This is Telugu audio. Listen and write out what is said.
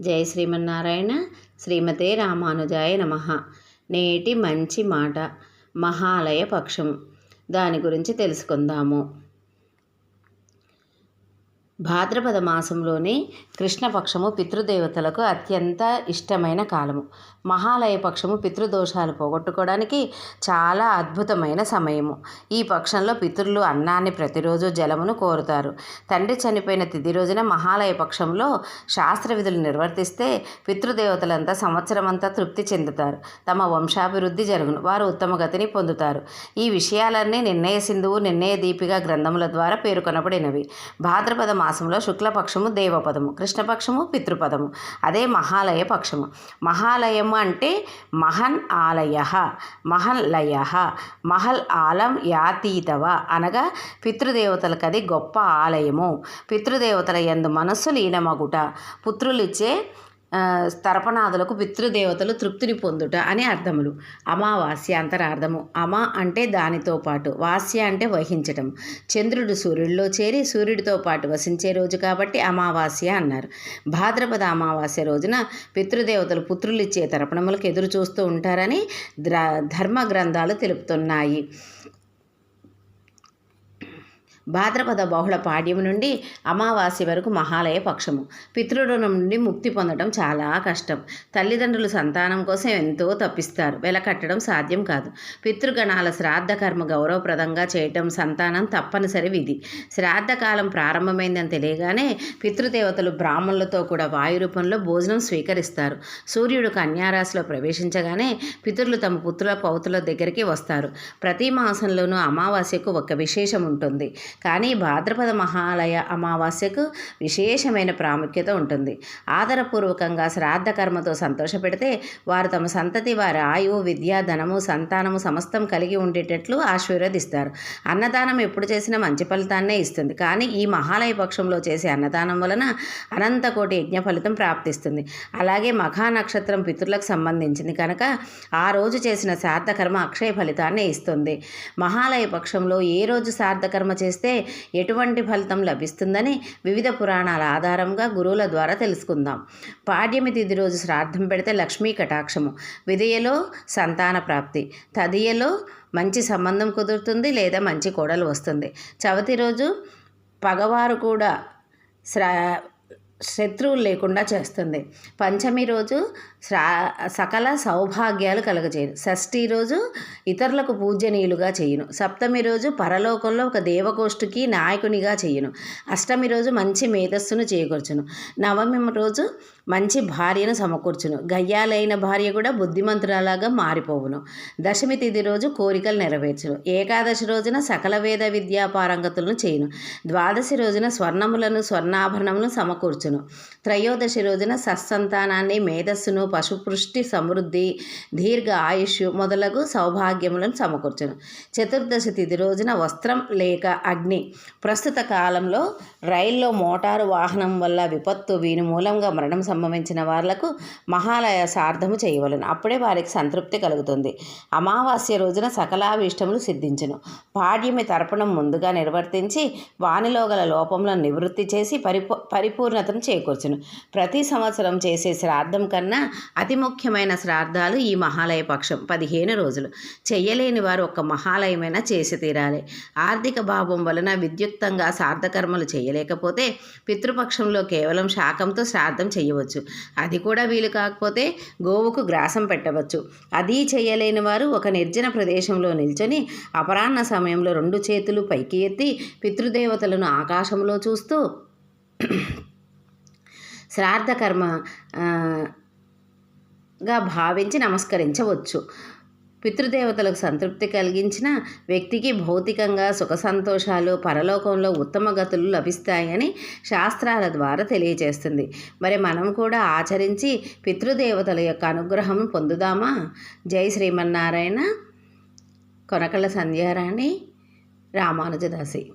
జై శ్రీమన్నారాయణ. శ్రీమతే రామానుజాయ నమ. నేటి మంచి మాట. మహాలయ పక్షం. దాని గురించి తెలుసుకుందాము. భాద్రపద మాసంలోని కృష్ణపక్షము పితృదేవతలకు అత్యంత ఇష్టమైన కాలము. మహాలయ పక్షము పితృదోషాలు పోగొట్టుకోవడానికి చాలా అద్భుతమైన సమయము. ఈ పక్షంలో పితృలు అన్నాన్ని ప్రతిరోజు జలమును కోరుతారు. తండ్రి చనిపోయిన తిది రోజున మహాలయ పక్షంలో శాస్త్ర విధులు నిర్వర్తిస్తే పితృదేవతలంతా సంవత్సరమంతా తృప్తి చెందుతారు. తమ వంశాభివృద్ధి జరుగును. వారు ఉత్తమ గతిని పొందుతారు. ఈ విషయాలన్నీ నిర్ణయ సింధువు నిర్ణయ దీపిక గ్రంథముల ద్వారా పేర్కొనబడినవి. భాద్రపద మాసంలో శుక్లపక్షము దేవపదము కృష్ణపక్షము పితృపదము అదే మహాలయ పక్షము. మహాలయము అంటే మహన్ ఆలయ మహల్ లయ మహల్ ఆలం యాతీతవ అనగా పితృదేవతలకు అది గొప్ప ఆలయము. పితృదేవతల ఎందు మనస్సు లీనమగుట పుత్రులిచ్చే తర్పణాదులకు పితృదేవతలు తృప్తిని పొందుట అని అర్థములు. అమావాస్య అంతరార్థము. అమ అంటే దానితో పాటు వాస్య అంటే వహించటం. చంద్రుడు సూర్యుడిలో చేరి సూర్యుడితో పాటు వసించే రోజు కాబట్టి అమావాస్య అన్నారు. భాద్రపద అమావాస్య రోజున పితృదేవతలు పుత్రులిచ్చే తర్పణములకు ఎదురు చూస్తూ ఉంటారని ధర్మ గ్రంథాలు తెలుపుతున్నాయి. భాద్రపద బహుళ పాడ్యం నుండి అమావాస్య వరకు మహాలయ పక్షము. పితృరుణం నుండి ముక్తి పొందడం చాలా కష్టం. తల్లిదండ్రులు సంతానం కోసం ఎంతో తప్పిస్తారు. వెలకట్టడం సాధ్యం కాదు. పితృగణాల శ్రాద్ధ కర్మ గౌరవప్రదంగా చేయటం సంతానం తప్పనిసరి విధి. శ్రాద్ధకాలం ప్రారంభమైందని తెలియగానే పితృదేవతలు బ్రాహ్మణులతో కూడా వాయు రూపంలో భోజనం స్వీకరిస్తారు. సూర్యుడు కన్యారాశిలో ప్రవేశించగానే పితృలు తమ పుత్రుల పౌతుల దగ్గరికి వస్తారు. ప్రతి మాసంలోనూ అమావాస్యకు ఒక విశేషం ఉంటుంది. కానీ భాద్రపద మహాలయ అమావాస్యకు విశేషమైన ప్రాముఖ్యత ఉంటుంది. ఆదరపూర్వకంగా శ్రాద్ధ కర్మతో సంతోషపెడితే వారు తమ సంతతి వారి ఆయువు విద్య ధనము సంతానము సమస్తం కలిగి ఉండేటట్లు ఆశీర్వదిస్తారు. అన్నదానం ఎప్పుడు చేసినా మంచి ఫలితాన్నే ఇస్తుంది. కానీ ఈ మహాలయ పక్షంలో చేసే అన్నదానం వలన అనంత కోటి యజ్ఞ ఫలితం ప్రాప్తిస్తుంది. అలాగే మఖా నక్షత్రం పితృలకు సంబంధించింది కనుక ఆ రోజు చేసిన శ్రాద్ధకర్మ అక్షయ ఫలితాన్ని ఇస్తుంది. మహాలయ పక్షంలో ఏ రోజు శ్రాద్ధ చేస్తే చేస్తే ఎటువంటి ఫలితం లభిస్తుందని వివిధ పురాణాల ఆధారంగా గురువుల ద్వారా తెలుసుకుందాం. పాడ్యమి తిథి రోజు శ్రాద్ధం పెడితే లక్ష్మీ కటాక్షము. విధయలో సంతాన ప్రాప్తి. తదియలో మంచి సంబంధం కుదురుతుంది లేదా మంచి కోడలు వస్తుంది. చవతి రోజు పగవారు కూడా శ్రా శత్రువులు లేకుండా చేస్తుంది. పంచమి రోజు సకల సౌభాగ్యాలు కలగజేయను. షష్ఠి రోజు ఇతరులకు పూజనీయులుగా చేయను. సప్తమి రోజు పరలోకంలో ఒక దేవగోష్ఠికి నాయకునిగా చేయను. అష్టమి రోజు మంచి మేధస్సును చేకూర్చును. నవమి రోజు మంచి భార్యను సమకూర్చును. గయ్యాలైన భార్య కూడా బుద్ధిమంతురాలాగా మారిపోవును. దశమి తిథి రోజు కోరికలు నెరవేర్చును. ఏకాదశి రోజున సకల వేద విద్యా పారంగతులను చేయును. ద్వాదశి రోజున స్వర్ణములను స్వర్ణాభరణములను సమకూర్చును. త్రయోదశి రోజున సత్సంతానాన్ని మేధస్సును పశుపృష్టి సమృద్ధి దీర్ఘ ఆయుష్ మొదలగు సౌభాగ్యములను సమకూర్చును. చతుర్దశి తిథి రోజున వస్త్రం లేక అగ్ని. ప్రస్తుత కాలంలో రైల్లో మోటారు వాహనం వల్ల విపత్తు వీని మూలంగా మరణం సంభవించిన వాళ్ళకు మహాలయ సార్థము చేయవలను. అప్పుడే వారికి సంతృప్తి కలుగుతుంది. అమావాస్య రోజున సకలాభీష్టములు సిద్ధించును. పాడ్యమి తర్పణం ముందుగా నిర్వర్తించి వానిలో గల లోపంలో నివృత్తి చేసి పరిపూ పరిపూర్ణతను చేకూర్చును. ప్రతి సంవత్సరం చేసే శ్రాద్ధం కన్నా అతి ముఖ్యమైన శ్రాద్ధాలు ఈ మహాలయ పక్షం పదిహేను రోజులు. చెయ్యలేని వారు ఒక మహాలయమైనా చేసి తీరాలి. ఆర్థిక భావం వలన విద్యుక్తంగా సార్థకర్మలు చేయలేకపోతే పితృపక్షంలో కేవలం శాకంతో శ్రాద్ధం చేయవచ్చు అది కూడా వీలు కాకపోతే గోవుకు గ్రాసం పెట్టవచ్చు. అది చేయలేని వారు ఒక నిర్జన ప్రదేశంలో నిల్చొని అపరాహ్న సమయంలో రెండు చేతులు పైకి ఎత్తి పితృదేవతలను ఆకాశంలో చూస్తూ శ్రాద్ధకర్మ గా భావించి నమస్కరించవచ్చు. పితృదేవతలకు సంతృప్తి కలిగించిన వ్యక్తికి భౌతికంగా సుఖ సంతోషాలు పరలోకంలో ఉత్తమ గతులు లభిస్తాయని శాస్త్రాల ద్వారా తెలియజేస్తుంది. మరి మనం కూడా ఆచరించి పితృదేవతల యొక్క అనుగ్రహం పొందుదామా? జై శ్రీమన్నారాయణ. కొనకళ్ళ సంధ్యారాణి. రామానుజదాసి.